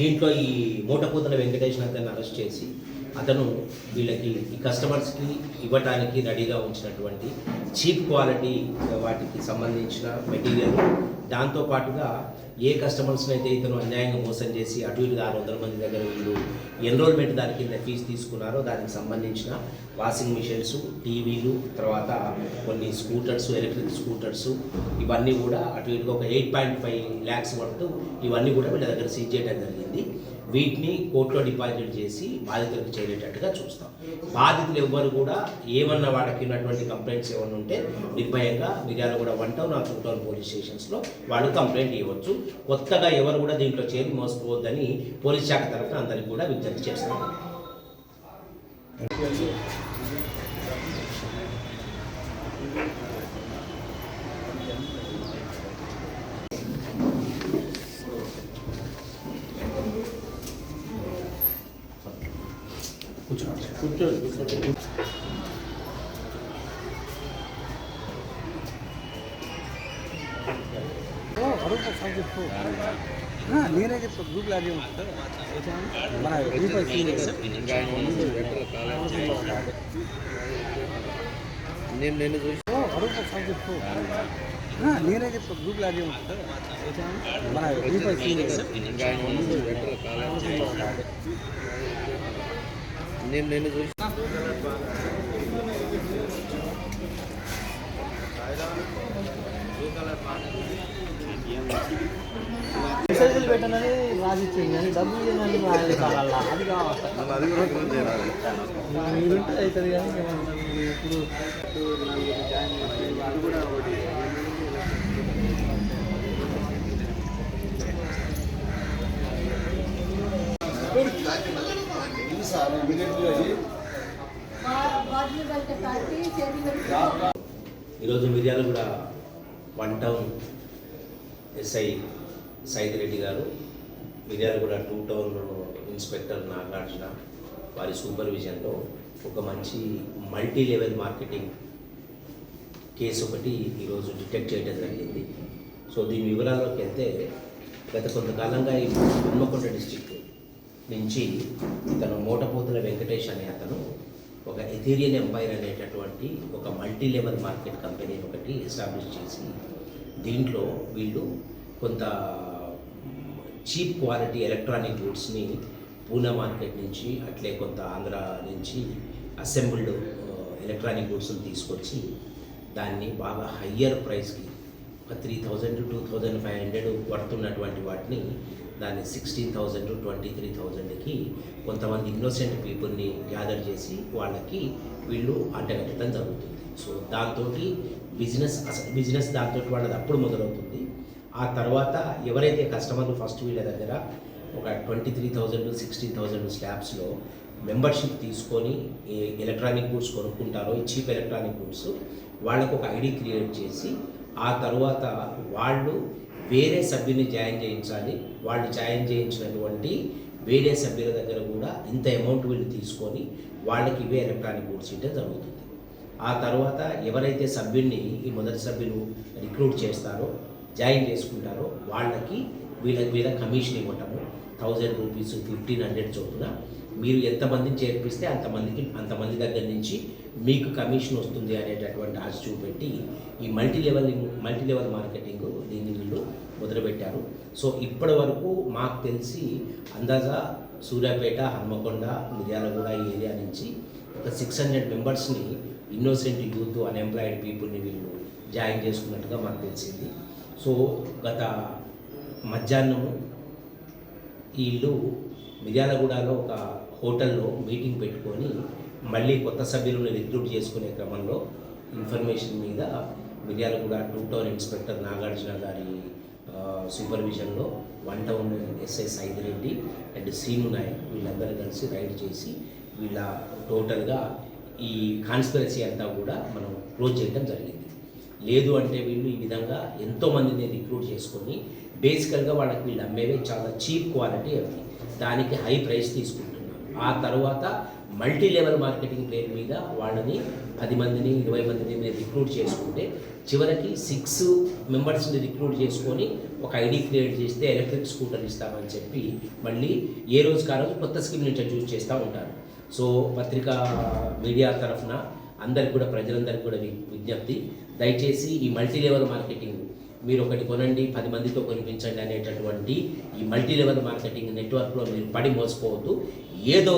దీంట్లో ఈ మూటపోతున్న వెంకటేశ్వర అతన్ని అరెస్ట్ చేసి అతను వీళ్ళకి ఈ కస్టమర్స్కి ఇవ్వటానికి రెడీగా ఉంచినటువంటి చీప్ క్వాలిటీ వాటికి సంబంధించిన మెటీరియల్. దాంతో పాటుగా ఏ కస్టమర్స్ని అయితే ఇతను అన్యాయంగా మోసం చేసి అటు ఇటు ఆరు వందల మంది దగ్గర వీళ్ళు ఎన్రోల్మెంట్ దాని కింద ఫీజు తీసుకున్నారో దానికి సంబంధించిన వాషింగ్ మిషన్స్ టీవీలు తర్వాత కొన్ని స్కూటర్స్ ఎలక్ట్రిక్ స్కూటర్స్ ఇవన్నీ కూడా అటు ఇటుగా ఒక ఎయిట్ పాయింట్ ఫైవ్ ల్యాక్స్ వరకు ఇవన్నీ కూడా వీళ్ళ దగ్గర సీజ్ చేయడం జరిగింది. వీటిని కోర్టులో డిపాజిట్ చేసి బాధితులకు చేరేటట్టుగా చూస్తాం. బాధితులు ఎవ్వరు కూడా ఏమన్నా వాళ్ళకి ఉన్నటువంటి కంప్లైంట్స్ ఏమన్నా ఉంటే నిర్భయంగా మిర్యాల కూడా వన్ టౌన్ ఆ టూ టౌన్ పోలీస్ స్టేషన్స్లో వాళ్ళు కంప్లైంట్ ఇవ్వచ్చు. కొత్తగా ఎవరు కూడా దీంట్లో చేరి మోసపోవద్దని పోలీస్ శాఖ తరఫున అందరికీ కూడా విజ్ఞప్తి చేస్తాం నేనే చెప్తా గ్రూప్లో అదే ఉంటుంది మన రీఫర్ నేను నేను చూసి అడుగుతా సార్ చెప్పు ఆ, నేనే చెప్తా గ్రూప్లో అదే ఉంటుంది మన రీఫర్ నేను నేను చూసి మెసేజ్లు పెట్టనని రాసిచ్చింది కానీ డబ్బులు తినని రాయాలి అది కావాలి. అది కూడా క్లోజ్ చేయాలి. మీరుంటే అవుతుంది కానీ ఏమంటారు మీరు సార్ ఈరోజు Miryalaguda one town SI Said Reddy గారు మిర్యాల కూడా టూ టౌన్ ఇన్స్పెక్టర్ నాగార్జున వారి సూపర్విజన్లో ఒక మంచి మల్టీ లెవెల్ మార్కెటింగ్ కేసు ఒకటి ఈరోజు డిటెక్ట్ చేయడం జరిగింది. సో దీని వివరాల్లోకి వెళ్తే గత కొంతకాలంగా ఈ హన్మకొండ డిస్టిక్ నుంచి ఇతను మూటపోతుల వెంకటేష్ అనే అతను ఒక ఎథీరియన్ ఎంపైర్ అనేటటువంటి ఒక మల్టీ లెవెల్ మార్కెట్ కంపెనీ ఒకటి ఎస్టాబ్లిష్ చేసి దీంట్లో వీళ్ళు కొంత చీప్ క్వాలిటీ ఎలక్ట్రానిక్ గూడ్స్ని పూనా మార్కెట్ నుంచి అట్లే కొంత ఆంధ్ర నుంచి అసెంబ్ల్డ్ ఎలక్ట్రానిక్ గూడ్స్ని తీసుకొచ్చి దాన్ని బాగా హయ్యర్ ప్రైస్కి ఒక three thousand two thousand five hundred పడుతున్నటువంటి వాటిని దాన్ని సిక్స్టీన్ థౌజండ్ ట్వంటీ త్రీ థౌజండ్కి కొంతమంది ఇన్నోసెంట్ పీపుల్ని గ్యాదర్ చేసి వాళ్ళకి వీళ్ళు అడ్డగట్టడం జరుగుతుంది. సో దాంతో బిజినెస్ అసలు బిజినెస్ దాంతో వాళ్ళది అప్పుడు మొదలవుతుంది. ఆ తర్వాత ఎవరైతే కస్టమర్లు ఫస్ట్ వీళ్ళ దగ్గర ఒక twenty three thousand sixteen thousand స్లాబ్స్లో membership తీసుకొని ఎలక్ట్రానిక్ గూడ్స్ కొనుక్కుంటారో ఈ చీప్ ఎలక్ట్రానిక్ గూడ్స్ వాళ్ళకు ఒక ఐడి క్రియేట్ చేసి ఆ తర్వాత వాళ్ళు వేరే సభ్యుని జాయిన్ చేయించాలి. వాళ్ళు జాయిన్ చేయించినటువంటి వేరే సభ్యుల దగ్గర కూడా ఇంత అమౌంట్ వీళ్ళు తీసుకొని వాళ్ళకి ఇవే ఎలక్ట్రానిక్ గూడ్స్ ఇవ్వడం జరుగుతుంది. ఆ తర్వాత ఎవరైతే సభ్యుల్ని ఈ మొదటి సభ్యులు రిక్రూట్ చేస్తారో జాయిన్ చేసుకుంటారో వాళ్ళకి వీళ్ళ మీద కమిషన్ ఇవ్వటము థౌజండ్ రూపీస్ ఫిఫ్టీన్ హండ్రెడ్ చొప్పున మీరు ఎంతమందిని చేర్పిస్తే అంతమందికి అంతమంది దగ్గర నుంచి మీకు కమిషన్ వస్తుంది అనేటటువంటి ఆశ చూపెట్టి ఈ multi level multi level marketing దీన్ని వీళ్ళు మొదలుపెట్టారు. సో ఇప్పటి వరకు మాకు తెలిసి అందాజా సూర్యాపేట హన్మకొండ మిర్యాలగూడ ఈ ఏరియా నుంచి ఒక సిక్స్ హండ్రెడ్ మెంబర్స్ని ఇన్నోసెంట్ యూత్ అన్ఎంప్లాయిడ్ పీపుల్ని వీళ్ళు జాయిన్ చేసుకున్నట్టుగా మాకు తెలిసింది. సో గత మధ్యాహ్నము వీళ్ళు మిర్యాలగూడలో ఒక హోటల్లో మీటింగ్ పెట్టుకొని మళ్ళీ కొత్త సభ్యులను రిక్రూట్ చేసుకునే క్రమంలో ఇన్ఫర్మేషన్ మీద Miryalaguda two town inspector Nagarjuna గారి సూపర్విజన్లో one town SI Saidireddy and Seenu Nayak వీళ్ళందరూ కలిసి రైడ్ చేసి వీళ్ళ టోటల్గా ఈ కాన్స్పిరసీ అంతా కూడా మనం క్లోజ్ చేయడం జరిగింది. లేదు అంటే వీళ్ళు ఈ విధంగా ఎంతోమందిని రిక్రూట్ చేసుకొని బేసికల్గా వాళ్ళకి వీళ్ళు అమ్మేవి చాలా చీప్ క్వాలిటీ అవి. దానికి హై ప్రైస్ తీసుకుంటున్నారు. ఆ తర్వాత మల్టీ లెవెల్ మార్కెటింగ్ పేరు మీద వాళ్ళని పది మందిని ఇరవై మందిని రిక్రూట్ చేసుకుంటే చివరికి సిక్స్ మెంబర్స్ని రిక్రూట్ చేసుకొని ఒక ఐడి క్రియేట్ చేస్తే ఎలక్ట్రిక్ స్కూటర్ ఇస్తామని చెప్పి మళ్ళీ ఏ రోజు కారోజు కొత్త కొత్త స్కీమ్ని ఇంట్రడ్యూస్ చేస్తూ ఉంటారు. సో పత్రికా మీడియా తరఫున అందరికి కూడా ప్రజలందరికీ కూడా విజ్ఞప్తి. దయచేసి ఈ మల్టీ లెవెల్ మార్కెటింగ్ మీరు ఒకటి కొనండి పది మందితో కొనిపించండి అనేటటువంటి ఈ మల్టీ లెవెల్ మార్కెటింగ్ నెట్వర్క్లో మీరు పడి మోసపోవద్దు. ఏదో